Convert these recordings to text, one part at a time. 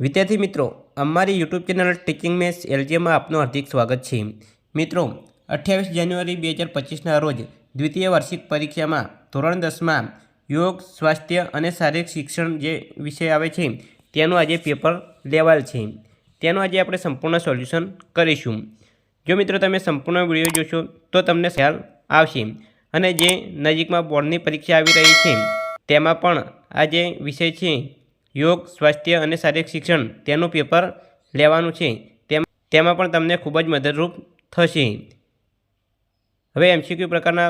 વિદ્યાર્થી મિત્રો, અમારી યુટ્યુબ ચેનલ ટીચિંગ મેથ્સ એલજીએમાં આપનું હાર્દિક સ્વાગત છે. મિત્રો, અઠ્યાવીસ જાન્યુઆરી બે હજાર પચીસના રોજ દ્વિતીય વાર્ષિક પરીક્ષામાં ધોરણ દસમાં યોગ, સ્વાસ્થ્ય અને શારીરિક શિક્ષણ જે વિષય આવે છે, તેનું આજે પેપર લેવાયેલ છે. તેનું આજે આપણે સંપૂર્ણ સોલ્યુશન કરીશું. જો મિત્રો તમે સંપૂર્ણ વીડિયો જોશો, તો તમને ખ્યાલ આવશે. અને જે નજીકમાં બોર્ડની પરીક્ષા આવી રહી છે, તેમાં પણ આ જે વિષય છે યોગ, સ્વાસ્થ્ય અને શારીરિક શિક્ષણ તેનું પેપર લેવાનું છે. તેમ પણ તમને ખૂબ જ મદદરૂપ થશે. હવે એમસીક્યુ પ્રકારના,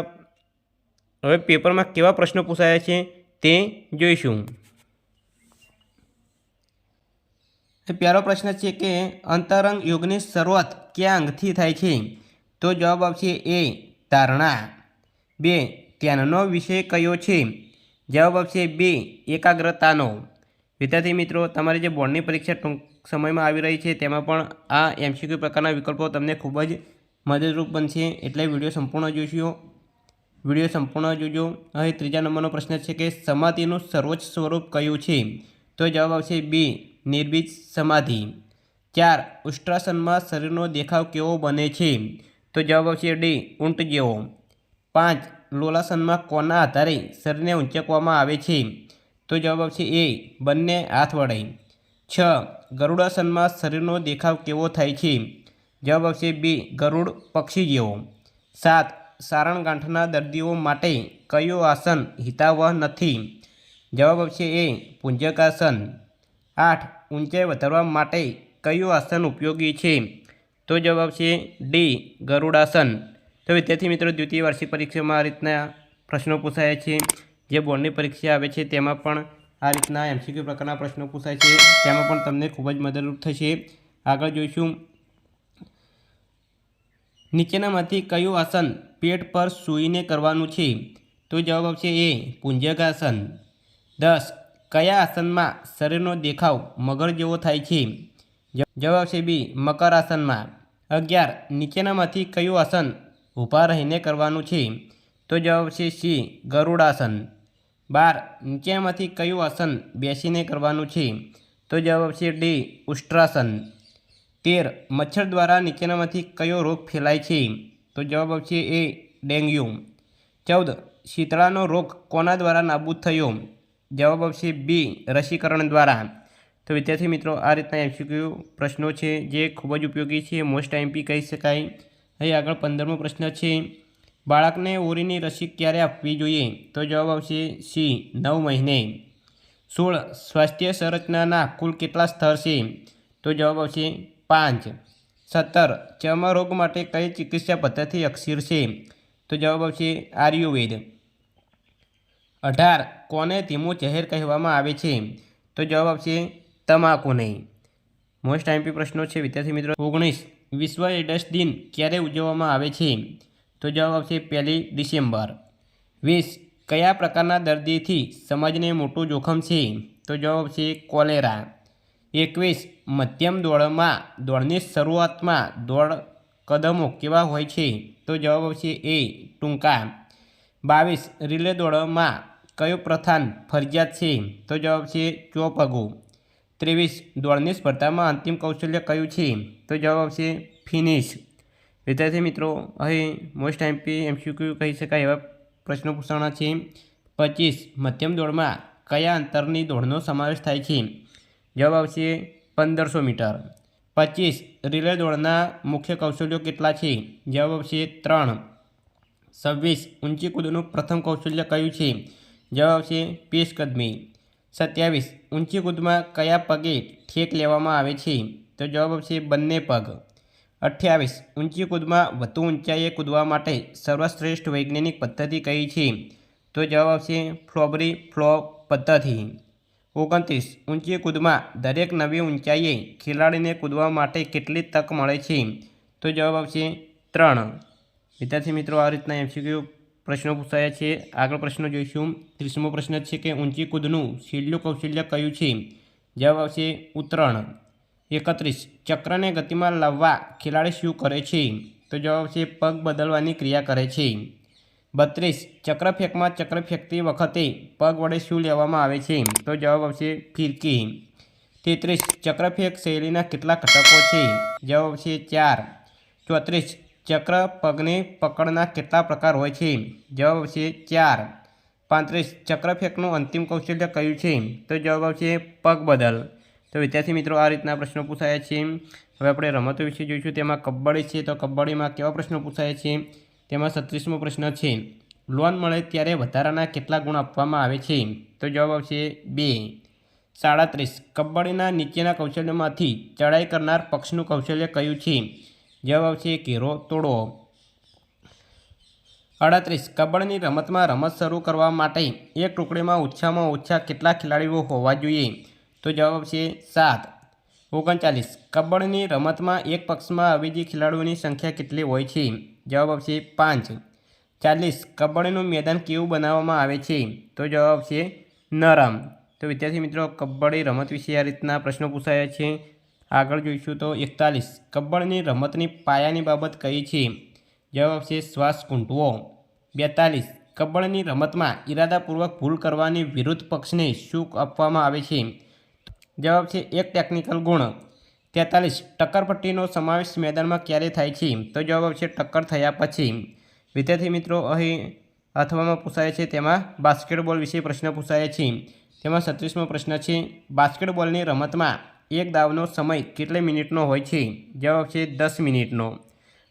હવે પેપરમાં કેવા પ્રશ્નો પૂછાયા છે તે જોઈશું. પહેલો પ્રશ્ન છે કે અંતરંગ યોગની શરૂઆત ક્યાં અંગથી થાય છે? તો જવાબ આવશે એ ધારણા. બે, ધ્યાનનો વિષય કયો છે? જવાબ આવશે બે, એકાગ્રતાનો. વિદ્યાર્થી મિત્રો, તમારી જે બોર્ડની પરીક્ષા ટૂંક સમયમાં આવી રહી છે, તેમાં પણ આ એમસીક્યુ પ્રકારના વિકલ્પો તમને ખૂબ જ મદદરૂપ બનશે. એટલે વીડિયો સંપૂર્ણ જોશો વીડિયો સંપૂર્ણ જોજો. અહીં ત્રીજા નંબરનો પ્રશ્ન છે કે સમાધિનું સર્વોચ્ચ સ્વરૂપ કયું છે? તો જવાબ આવશે બી નિર્બીજ સમાધિ. ચાર, ઉષ્ટ્રાસનમાં શરીરનો દેખાવ કેવો બને છે? તો જવાબ આવશે ડી ઊંટ જેવો. પાંચ, લોલાસનમાં કોના આધારે શરીરને ઊંચકવામાં આવે છે? તો જવાબ આવશે એ, બંને હાથ વડે છ ગરુડાસનમાં શરીરનો દેખાવ કેવો થાય છે? જવાબ આવશે બી, ગરુડ પક્ષી જેવો. સાત, સારણગાંઠના દર્દીઓ માટે કયો આસન હિતાવહ નથી? જવાબ આવશે એ, પુંજકાસન. આઠ, ઊંચાઈ વધારવા માટે કયું આસન ઉપયોગી છે? તો જવાબ આવશે ડી, ગરુડાસન. તો વિદ્યાર્થી મિત્રો, દ્વિતીય વાર્ષિક પરીક્ષામાં આ રીતના પ્રશ્નો પૂછાયા છે. જે બોર્ડની પરીક્ષા આવે છે, તેમાં પણ આ રીતના એમસીક્યુ પ્રકારના પ્રશ્નો પૂછાય છે. તેમાં પણ તમને ખૂબ જ મદદરૂપ થશે. આગળ જોઈશું. નીચેનામાંથી કયું આસન પેટ પર સૂઈને કરવાનું છે? તો જવાબ આવશે એ પુંજકાસન દસ, કયા આસનમાં શરીરનો દેખાવ મગર જેવો થાય છે? જવાબ આવશે બી, મકર આસનમાં. અગિયાર, નીચેનામાંથી કયું આસન ઊભા રહીને કરવાનું છે? તો જવાબ છે સી, ગરુડાસન. બાર નીચેનામાંથી કયું આસન બેસીને કરવાનું છે? તો જવાબ છે ડી, ઉષ્ટ્રાસન. તેર, મચ્છર દ્વારા નીચેનામાંથી કયો રોગ ફેલાય છે? તો જવાબ આવશે એ, ડેન્ગ્યુ. ચૌદ, શીતળાનો રોગ કોના દ્વારા નાબૂદ થયો? જવાબ આવશે બી, રસીકરણ દ્વારા. તો વિદ્યાર્થી મિત્રો, આ રીતના એમસીક્યુ પ્રશ્નો છે જે ખૂબ જ ઉપયોગી છે. મોસ્ટ આઈમ્પી કહી શકાય. અહીં આગળ પંદરમો પ્રશ્ન છે. બાળકને ઓરીની રસી ક્યારે આપવી જોઈએ? તો જવાબ આવશે સી, નવ મહિને. સોળ, સ્વાસ્થ્ય સંરચનાના કુલ કેટલા સ્તર છે? તો જવાબ આવશે પાંચ. સત્તર, ચર્મરોગ માટે કઈ ચિકિત્સા પદ્ધતિ અક્ષીર છે? તો જવાબ આવશે આયુર્વેદ. અઢાર, કોને ધીમું ચહેર કહેવામાં આવે છે? તો જવાબ આવશે તમાકુને. મોસ્ટ આઈમ્પી પ્રશ્નો છે, વિદ્યાર્થી મિત્રો. ઓગણીસ, વિશ્વ એડસ દિન ક્યારે ઉજવવામાં આવે છે? તો જવાબ આવશે પહેલી ડિસેમ્બર. વીસ, કયા પ્રકારના દર્દીથી સમાજને મોટું જોખમ છે? તો જવાબ છે કોલેરા. એકવીસ, મધ્યમ દોડમાં, દોડની શરૂઆતમાં દોડ કદમો કેવા હોય છે? તો જવાબ આવશે એ, ટૂંકા. બાવીસ, રિલે દોડમાં કયું પ્રથાન ફરજિયાત છે? તો જવાબ છે ચોપગો. ત્રેવીસ, દોડની સ્પર્ધામાં અંતિમ કૌશલ્ય કયું છે? તો જવાબ આવશે ફિનિશ. વિદ્યાર્થી મિત્રો, અહીં મોસ્ટ એમપી એમસીક્યુ કહી શકાય એવા પ્રશ્નો પૂછવાના છે. પચીસ, મધ્યમ દોડમાં કયા અંતરની દોડનો સમાવેશ થાય છે? જવાબ આવશે પંદરસો મીટર. પચીસ, રિલે દોડના મુખ્ય કૌશલ્યો કેટલા છે? જવાબ આવશે ત્રણ. છવ્વીસ, ઊંચી કૂદનું પ્રથમ કૌશલ્ય કયું છે? જવાબ આવશે પેશકદમી. સત્યાવીસ, ઊંચી કૂદમાં કયા પગે ઠેક લેવામાં આવે છે? તો જવાબ આવશે બંને પગ. અઠ્યાવીસ. ઊંચી કૂદમાં વધુ ઊંચાઈએ કૂદવા માટે સર્વશ્રેષ્ઠ વૈજ્ઞાનિક પદ્ધતિ કઈ છે? તો જવાબ આવશે ફ્લોબરી ફ્લો પદ્ધતિ. ઓગણત્રીસ. ઊંચી કૂદમાં દરેક નવી ઊંચાઈએ ખેલાડીને કૂદવા માટે કેટલી તક મળે છે? તો જવાબ આવશે ત્રણ. વિદ્યાર્થી મિત્રો, આ રીતના એમસીક્યુ પ્રશ્નો પૂછાયા છે. આગળ પ્રશ્નો જોઈશું. ત્રીસમો પ્રશ્ન છે કે ઊંચી કૂદનું છેલ્લું કૌશલ્ય કયું છે? જવાબ આવશે ઉતરણ એકત્રીસ. ચક્રને ગતિમાં લાવવા ખેલાડી શું કરે છે? તો જવાબ છે, પગ બદલવાની ક્રિયા કરે છે. બત્રીસ. ચક્ર ફેંકમાં ચક્ર ફેંકતી વખતે પગ વડે શું લેવામાં આવે છે? તો જવાબ આવશે, ફિરકી. તેત્રીસ. ચક્રફેક શૈલીના કેટલા ઘટકો છે? જવાબ છે ચાર. ચોત્રીસ. ચક્ર પગને પકડના કેટલા પ્રકાર હોય છે? જવાબ છે ચાર. પાંત્રીસ. ચક્રફેંકનું અંતિમ કૌશલ્ય કયું છે? તો જવાબ આવશે, પગ બદલ. તો વિદ્યાર્થી મિત્રો, આ રીતના પ્રશ્નો પૂછાયા છે. હવે આપણે રમતો વિશે જોઈશું. તેમાં કબડ્ડી છે તો કબડ્ડીમાં કેવા પ્રશ્નો પૂછાયા છે? તેમાં છત્રીસમો પ્રશ્ન છે. લોન મળે ત્યારે વધારાના કેટલા ગુણ આપવામાં આવે છે? તો જવાબ આવશે બે. સાડત્રીસ કબડ્ડીના નીચેના કૌશલ્યમાંથી ચડાઈ કરનાર પક્ષનું કૌશલ્ય કયું છે? જવાબ આવશે ઘેરો તોડો. અડત્રીસ કબડ્ડીની રમતમાં રમત શરૂ કરવા માટે એક ટુકડીમાં ઓછામાં ઓછા કેટલા ખેલાડીઓ હોવા જોઈએ? તો જવાબ આવશે સાત. ઓગણચાલીસ. કબડ્ડીની રમતમાં એક પક્ષમાં અવેજી ખેલાડીઓની સંખ્યા કેટલી હોય છે? જવાબ આવશે પાંચ. ચાલીસ. કબડ્ડીનું મેદાન કેવું બનાવવામાં આવે છે? તો જવાબ આવશે નરમ. તો વિદ્યાર્થી મિત્રો, કબડ્ડી રમત વિશે આ રીતના પ્રશ્નો પૂછાયા છે. આગળ જોઈશું તો એકતાલીસ. કબડ્ડીની રમતની પાયાની બાબત કઈ છે? જવાબ આવશે શ્વાસ કૂંટવો બેતાલીસ. કબડ્ડીની રમતમાં ઇરાદાપૂર્વક ભૂલ કરવાની વિરુદ્ધ પક્ષને શું આપવામાં આવે છે. જવાબ છે એક ટેકનિકલ ગુણ તેતાલીસ, ટક્કરપટ્ટીનો સમાવેશ મેદાનમાં ક્યારે થાય છે? તો જવાબ આવશે ટક્કર થયા પછી. વિદ્યાર્થી મિત્રો, અહીં અથવામાં પૂછાય છે, તેમાં બાસ્કેટબોલ વિશે પ્રશ્ન પૂછાય છે. તેમાં સત્રીસમો પ્રશ્ન છે, બાસ્કેટબોલની રમતમાં એક દાવનો સમય કેટલી મિનિટનો હોય છે? જવાબ છે દસ મિનિટનો.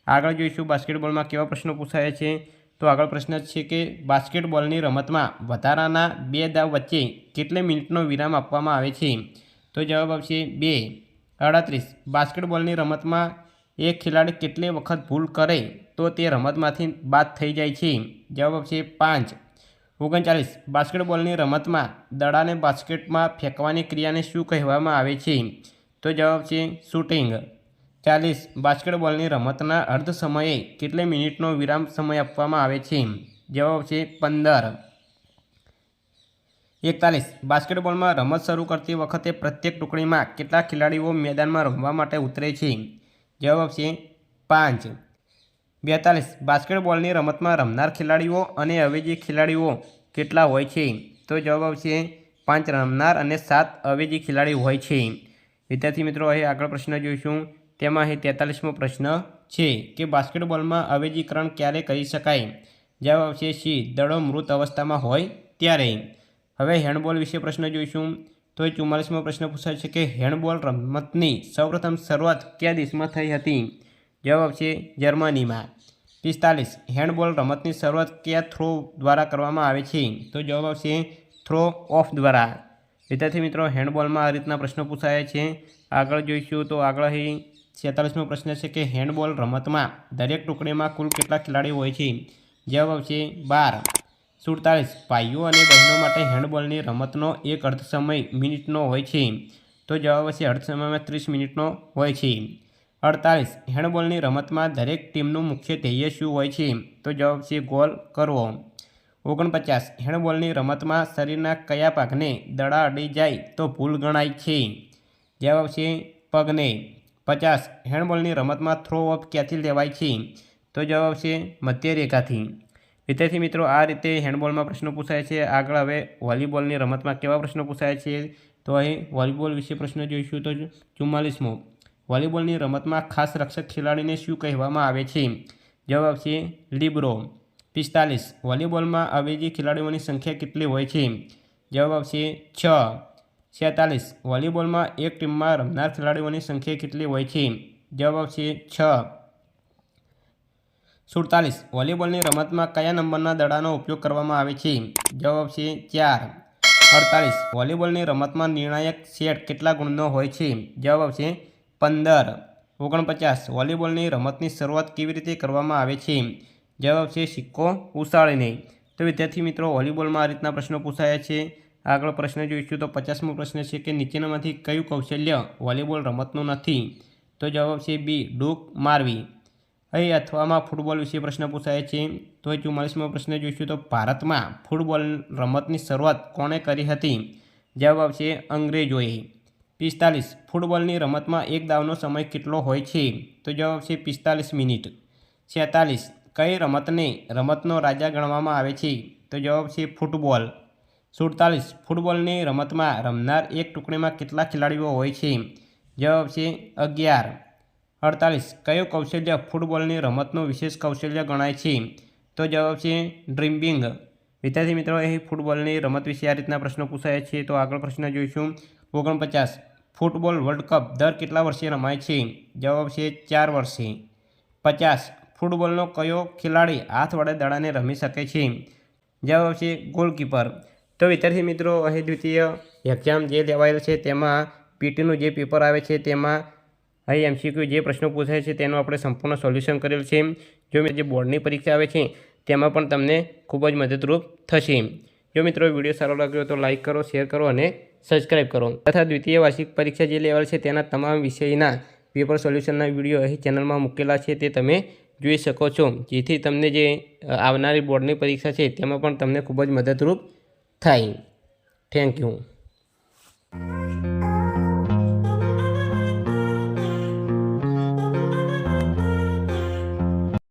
આગળ જોઈશું બાસ્કેટબોલમાં કેવા પ્રશ્નો પૂછાયા છે. તો આગળ પ્રશ્ન છે કે, બાસ્કેટબોલની રમતમાં વધારાના બે દાવ વચ્ચે કેટલી મિનિટનો વિરામ આપવામાં આવે છે? તો જવાબ આવશે બે. અડત્રીસ બાસ્કેટબોલની રમતમાં એક ખેલાડી કેટલી વખત ભૂલ કરે તો તે રમતમાંથી બાદ થઈ જાય છે. જવાબ આવશે પાંચ. ઓગણચાલીસ. બાસ્કેટબોલની રમતમાં દડાને બાસ્કેટમાં ફેંકવાની ક્રિયાને શું કહેવામાં આવે છે? તો જવાબ છે શૂટિંગ. ચાલીસ. બાસ્કેટબોલની રમતના અર્ધ સમયે કેટલી મિનિટનો વિરામ સમય આપવામાં આવે છે? જવાબ છે પંદર. એકતાલીસ. બાસ્કેટબોલમાં રમત શરૂ કરતી વખતે પ્રત્યેક ટુકડીમાં કેટલા ખેલાડીઓ મેદાનમાં રમવા માટે ઉતરે છે. જવાબ છે પાંચ. બેતાલીસ. બાસ્કેટબોલની રમતમાં રમનાર ખેલાડીઓ અને અવેજી ખેલાડીઓ કેટલા હોય છે? તો જવાબ આવશે પાંચ. રમનાર અને સાત અવેજી ખેલાડી હોય છે. વિદ્યાર્થી મિત્રો, અહીં આગળ પ્રશ્ન જોઈશું. તેમાં અહીં તેતાલીસમો પ્રશ્ન છે કે બાસ્કેટબોલમાં અવેજીકરણ ક્યારે કરી શકાય? જવાબ આવશે સી. દડો મૃત અવસ્થામાં હોય ત્યારે. હવે હેન્ડબોલ વિશે પ્રશ્ન જોઈશું. તો એ ચુમ્માલીસમો પ્રશ્ન પૂછાય છે કે હેન્ડબોલ રમતની સૌપ્રથમ શરૂઆત કયા દેશમાં થઈ હતી? જવાબ છે જર્મનીમાં. પિસ્તાલીસ. હેન્ડબોલ રમતની શરૂઆત કયા થ્રો દ્વારા કરવામાં આવે છે? તો જવાબ આવશે થ્રો ઓફ દ્વારા. વિદ્યાર્થી મિત્રો, હેન્ડબોલમાં આ રીતના પ્રશ્નો પૂછાયા છે. આગળ જોઈશું તો આગળ અહીં છેતાલીસમો પ્રશ્ન છે કે હેન્ડબોલ રમતમાં દરેક ટુકડીમાં કુલ કેટલા ખેલાડીઓ હોય છે? જવાબ આવશે બાર. સુડતાલીસ ભાઈઓ અને બહેનો માટે હેન્ડબોલની રમતનો એક અર્ધ સમય મિનિટનો હોય છે. તો જવાબ આવશે અર્ધ સમયમાં ત્રીસ મિનિટનો હોય છે. અડતાલીસ હેન્ડબોલની રમતમાં દરેક ટીમનું મુખ્ય ધ્યેય શું હોય છે? તો જવાબ છે ગોલ કરવો. ઓગણપચાસ હેન્ડબોલની રમતમાં શરીરના કયા ભાગને દડા અડી જાય તો ભૂલ ગણાય છે? જવાબ છે પગને. પચાસ હેન્ડબોલની રમતમાં થ્રો ઓફ ક્યાંથી લેવાય છે? તો જવાબ છે મધ્ય રેખાથી વિદ્યાર્થી મિત્રો, આ રીતે હેન્ડબોલમાં પ્રશ્નો પૂછાય છે. આગળ હવે વોલીબોલની રમતમાં કેવા પ્રશ્નો પૂછાય છે? તો અહીં વોલીબોલ વિશે પ્રશ્ન જોઈશું તો ચુમ્માલીસમો. વોલીબોલની રમતમાં ખાસ રક્ષક ખેલાડીને શું કહેવામાં આવે છે? જવાબ છે લીબ્રો. પિસ્તાલીસ. વોલીબોલમાં અવેજી ખેલાડીઓની સંખ્યા કેટલી હોય છે? જવાબ આવશે છ. છેતાલીસ. વોલીબોલમાં એક ટીમમાં રમનાર ખેલાડીઓની સંખ્યા કેટલી હોય છે? જવાબ આવશે છ. સુડતાલીસ. વોલીબોલની રમતમાં કયા નંબરના દડાનો ઉપયોગ કરવામાં આવે છે? જવાબ છે ચાર. અડતાલીસ. વોલીબોલની રમતમાં નિર્ણાયક સેટ કેટલા ગુણનો હોય છે? જવાબ આવશે પંદર. ઓગણપચાસ. વોલીબોલની રમતની શરૂઆત કેવી રીતે કરવામાં આવે છે? જવાબ છે સિક્કો ઉછાળીને તો વિદ્યાર્થી મિત્રો, વોલીબોલમાં આ રીતના પ્રશ્નો પૂછાયા છે. આગળ પ્રશ્ન જોઈશું તો પચાસમો પ્રશ્ન છે કે નીચેનામાંથી કયું કૌશલ્ય વોલીબોલ રમતનું નથી? તો જવાબ છે બી, ડૂક મારવી. અહીં અથવામાં ફૂટબોલ વિશે પ્રશ્ન પૂછાય છે. તો ચુમ્માલીસમો પ્રશ્ન જોઈશું. તો ભારતમાં ફૂટબોલ રમતની શરૂઆત કોણે કરી હતી? જવાબ આવશે અંગ્રેજોએ. પિસ્તાલીસ ફૂટબોલની રમતમાં એક દાવનો સમય કેટલો હોય છે? તો જવાબ છે પિસ્તાલીસ મિનિટ. છેતાલીસ, કઈ રમતને રમતનો રાજા ગણવામાં આવે છે? તો જવાબ છે ફૂટબોલ. સુડતાલીસ, ફૂટબોલની રમતમાં રમનાર એક ટુકડીમાં કેટલા ખેલાડીઓ હોય છે? જવાબ છે અગિયાર. અડતાલીસ. કયું કૌશલ્ય ફૂટબોલની રમતનું વિશેષ કૌશલ્ય ગણાય છે? તો જવાબ છે ડ્રીમ્બિંગ વિદ્યાર્થી મિત્રો અહીં ફૂટબોલની રમત વિશે આ રીતના પ્રશ્નો પૂછાયા છે. તો આગળ પ્રશ્ન જોઈશું. ઓગણપચાસ. ફૂટબોલ વર્લ્ડ કપ દર કેટલા વર્ષે રમાય છે? જવાબ છે ચાર વર્ષે. પચાસ. ફૂટબોલનો કયો ખેલાડી હાથ વડે દડાને રમી શકે છે? જવાબ છે ગોલકીપર. તો વિદ્યાર્થી મિત્રો, અહીં દ્વિતીય એક્ઝામ જે લેવાયેલ છે તેમાં પીટીનું જે પેપર આવે છે તેમાં અહીં એમસીક્યુ જે પ્રશ્નો પૂછાય છે તેનું આપણે સંપૂર્ણ સોલ્યુશન કરેલ છે. જો મેં જે બોર્ડની પરીક્ષા આવે છે, તેમાં પણ તમને ખૂબ જ મદદરૂપ થશે. જો મિત્રો વીડિયો સારો લાગ્યો તો લાઇક કરો, શેર કરો અને સબસ્ક્રાઇબ કરો. તથા દ્વિતીય વાર્ષિક પરીક્ષા જે લેવલ છે તેના તમામ વિષયના પેપર સોલ્યુશનના વીડિયો અહીં ચેનલમાં મૂકેલા છે તે તમે જોઈ શકો છો. જેથી તમને જે આવનારી બોર્ડની પરીક્ષા છે તેમાં પણ તમને ખૂબ જ મદદરૂપ થાય. Thank you.